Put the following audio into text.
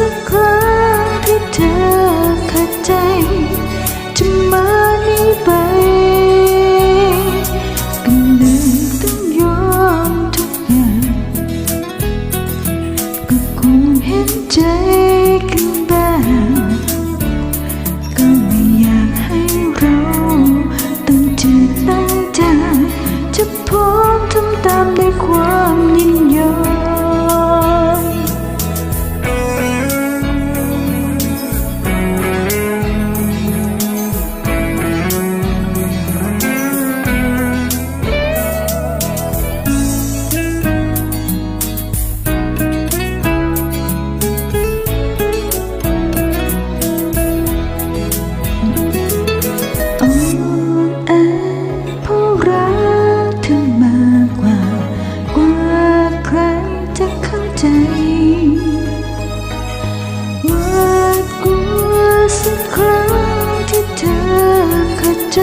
สักครั้งที่เธอเข้าใจจะมานี้ไปกันหนึ่งต้องยอมทุกอย่างก็คงเห็นใจ ครั้งที่เธอเข้าใจ